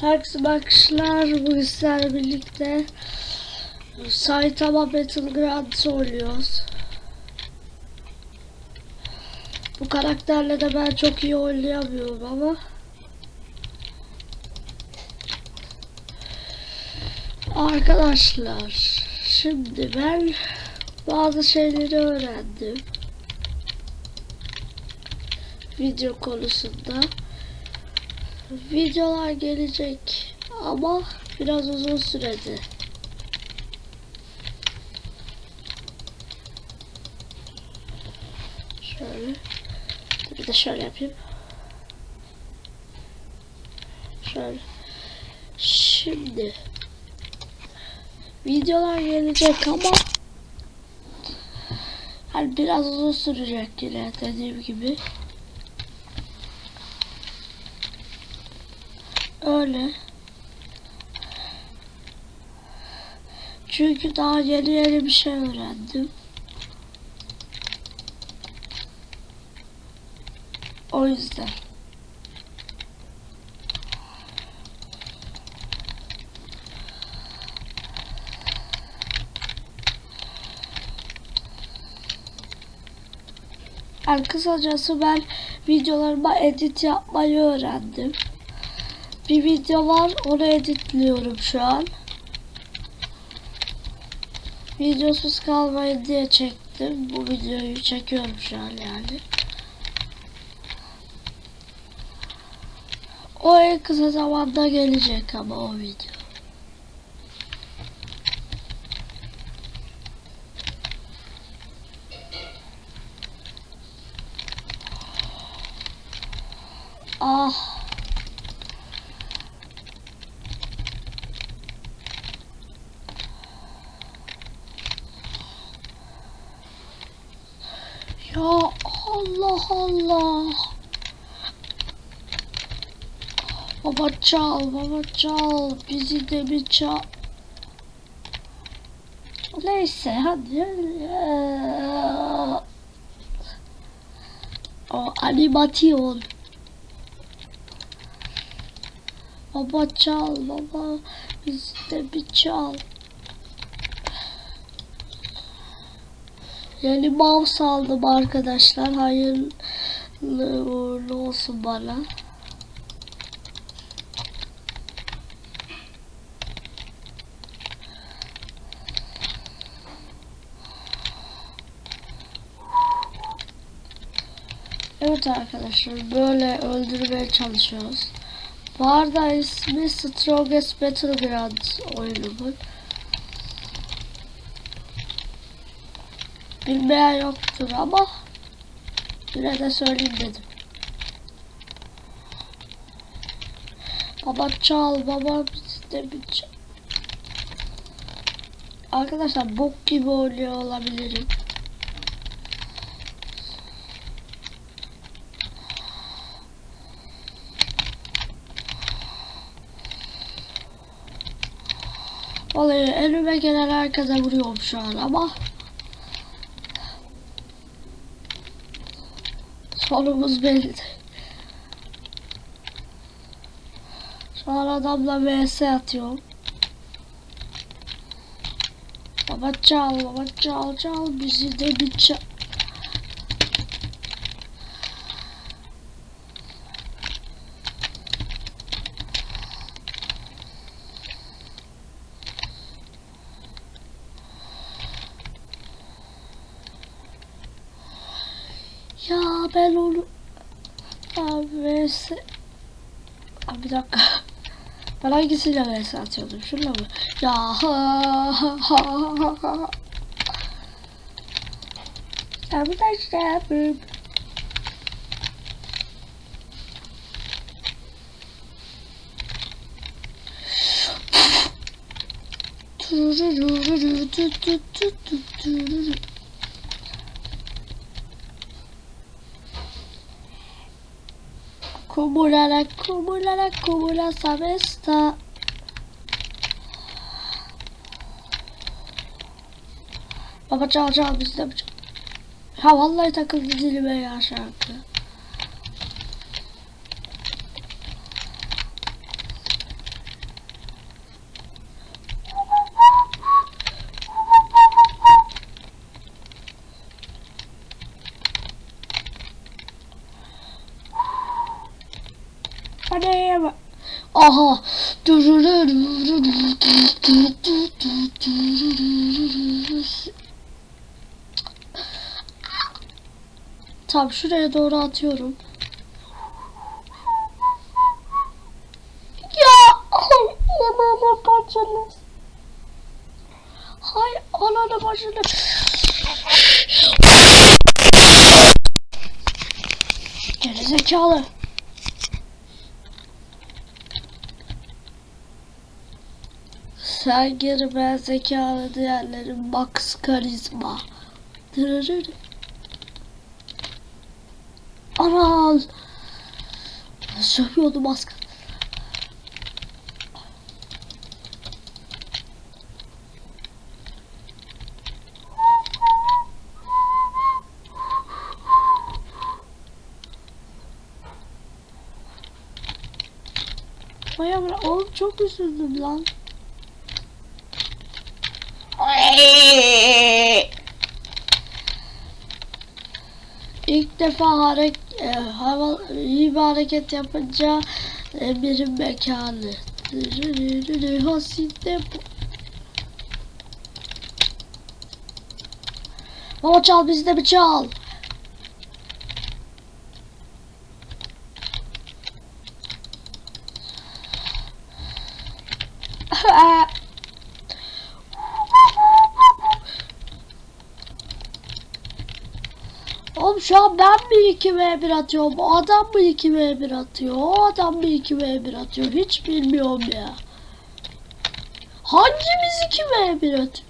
Herkese bakışlar. Bugün sizlerle birlikte Saitama Battlegrounds oynuyoruz. Bu karakterle de ben çok iyi oynayamıyorum ama Arkadaşlar şimdi ben bazı şeyleri öğrendim video konusunda videolar gelecek ama biraz uzun sürede. Şöyle. Bir de şöyle yapayım. Şöyle. Şimdi videolar gelecek ama hani biraz uzun sürecek yine dediğim gibi. Öyle. Çünkü daha yeni yeni bir şey öğrendim. O yüzden. Yani kısacası ben videolarıma edit yapmayı öğrendim. Bir video var onu editliyorum şu an. Videosuz kalmayın diye çektim. Bu videoyu çekiyorum şu an yani. O en kısa zamanda gelecek ama o video. Ah. Ya Allah Allah. Baba çal, baba çal. Bizi de bir çal. Neyse hadi. O animasyon. Baba çal, baba. Bizi de bir çal. Yeni mouse aldım arkadaşlar. Hayırlı uğurlu olsun bana. Evet arkadaşlar böyle öldürmeye çalışıyoruz. Bu arada ismi Strongest Battlegrounds oyunumun. Bilmeyen yoktur ama yine de söyleyeyim dedim. Baba çal, baba bizde bir çal. Arkadaşlar bok gibi oynuyor olabilirim. Vallahi elime gelen herkese vuruyorum şu an ama Sonumuz belli. Şu an adamla vs atıyorum. Baba çal, baba çal, çal bizi de bir çal. Ya ben onu abi vs Abi bir dakika ben hangisiyle vs atıyordum şunla mı ya ha ha ha ha ha Arkadaşlar Cumulala, cumulala, cumula, sabesta. Baba çal çal bir çal. Ha vallahi takıldı dilime ya şarkı. Hadi bak. Aha. Tamam şuraya doğru atıyorum. Ya ananı bacını. Hay ananı bacını. Gerizekalı. Sen geri ben zekalı diğerleri Max karizma. Dırırır. Anal. Sövüyordu baskı. Baya bırak. Oğlum çok üzüldüm lan. İlk defa hareket, e, hava, iyi bir hareket yapınca e, bir mekanı. Hasinde. Baba çal bizde bir çal. Oğlum şu an ben mi 2 v 1 atıyorum? O adam mı 2 v 1 atıyor? O adam mı 2 v 1 atıyor? Hiç bilmiyorum ya. Hangimiz 2 v 1 atıyor?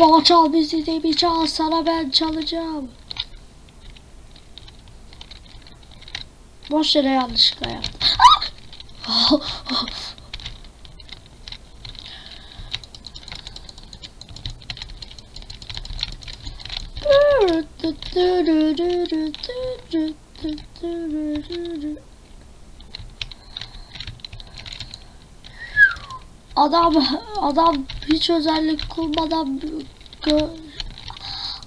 Baba çal bizi de bir çal sana ben çalacağım. Boş yere yanlışlıkla yaptım. Adam adam hiç özellik kurmadan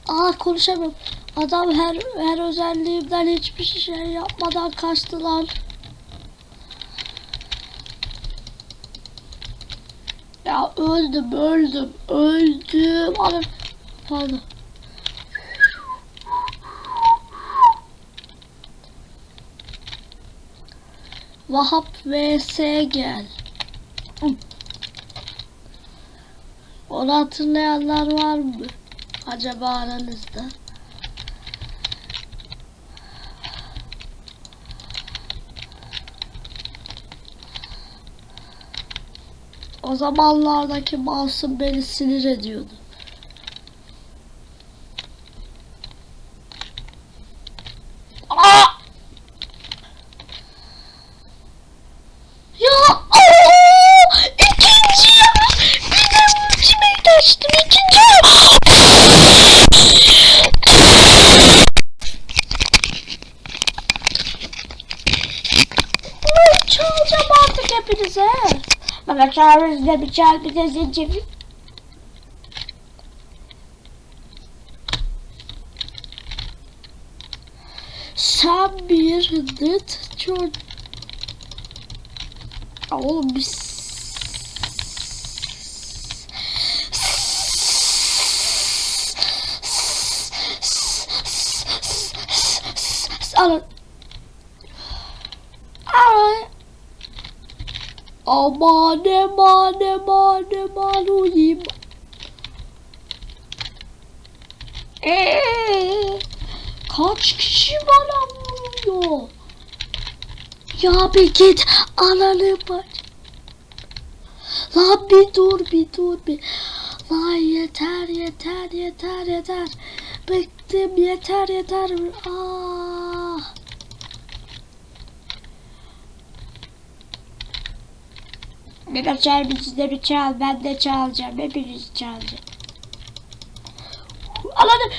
Aa konuşamıyorum. Adam her her özelliğimden hiçbir şey yapmadan kaçtılar. Ya öldüm öldüm öldüm. Adam pardon. Vahap vs gel. Onu hatırlayanlar var mı? Acaba aranızda? O zamanlardaki Masum beni sinir ediyordu. Aa! Ya aa! ikinci ya. Bir de ultimate açtım ikinci. Ay, Çalacağım artık hepinize. Bir çal bir de zencefil. Sen bir dıt çocuk. Oğlum biz. Alın. Aman aman aman aman uyuyayım. Eee, kaç kişi bana vuruyor? Ya bir git ananı bak. Lan bir dur bir dur bir. Lan yeter yeter yeter yeter. Bıktım yeter yeter. Aa. Bir çal bizi de bir çal ben de çalacağım hepiniz çalacağım. Ananı